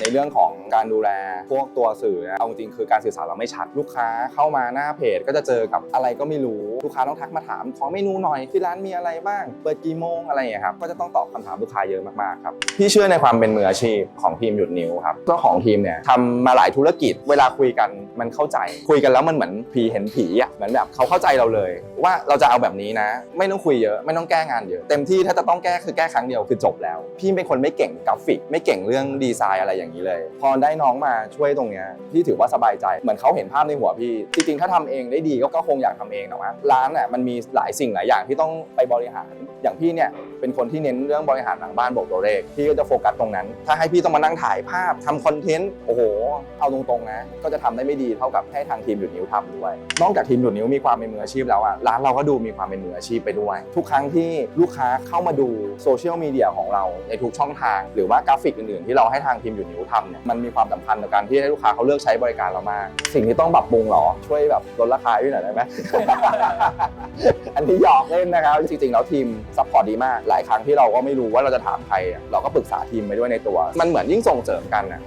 ในเรื่องของการดูแลพวกตัวสื่อนะเอาจริงๆคือการสื่อสารเราไม่ชัดลูกค้าเข้ามาหน้าเพจก็จะเจอกับอะไรก็ไม่รู้ลูกค้าต้องทักมาถามขอเมนูหน่อยที่ร้านมีอะไรบ้าง เปิดกี่โมงอะไรอย่างเงี้ยครับก็จะต้องตอบคำถามลูกค้าเยอะมากๆครับพี่เชื่อในความเป็นมืออาชีพของทีมหยุดนิ้วครับเจ้าของทีมเนี่ยทำมาหลายธุรกิจ เวลาคุยกันมันเข้าใจ คุยกันแล้วมันเหมือนผีเห็นผีอะเหมือนแบบเขาเข้าใจเราเลย ว่าเราจะเอาแบบนี้นะ ไม่ต้องคุยเยอะไม่ต้องแก้งานเยอะ เต็มที่ถ้าจะต้องแก้คือแก้ครั้งเดียวคือจบแล้ว พี่เป็นคนไม่เก่งกราฟิก ไม่เก่งเรื่องดีไซน์อะไรอย่างนี้เลย พอได้น้องมาช่วยตรงเนี้ยพี่ถือว่าสบายใจเหมือนเขาเห็นภาพในหัวพี่จริงๆถ้าทำเองได้ดีก็คงอยากทำเองแต่ว่าร้านน่ะมันมีหลายสิ่งหลายอย่างที่ต้องไปบริหารอย่างพี่เนี่ย เป็นคนที่เน้นเรื่องบริหารหลังบ้านบวกตัวเลขพี่ก็จะโฟกัสตรงนั้น ถ้าให้พี่ต้องมานั่งถ่ายภาพทำคอนเทนต์โอ้โห เอาตรงๆนะ ก็จะทำได้ไม่ดีเท่ากับให้ทางทีมหยุดนิ้วทำด้วย นอกจากทีมหยุดนิ้วมีความเป็นมืออาชีพแล้วอะร้านเราก็ดูมีความเป็นมืออาชีพไปด้วย ทุกครั้งที่ลูกค้าเข้ามาดูโซเชียลมีเดียของเราในทุกช่องทาง หรือว่ากราฟิกอื่นๆ ที่เราให้ทางทีมหยุดนิ้วทำเนี่ยมันมีความสำคัญต่อการที่ให้ลูกค้าเขาเลือกใช้บริการเรามาก สิ่งที่ต้องปรับปรุงหรอช่วยแบบลดราคาให้หน่อยได้ไหมอันนี้หยอกเล่นนะครับจริงๆแล้วทีมซัพพอร์ตดีมากหลลายครั้งที่เราก็ไม่รู้ว่าเราจะถามใครอะเราก็ปรึกษาทีมไปด้วยในตัว มันเหมือนยิ่งส่งเสริมกันอะ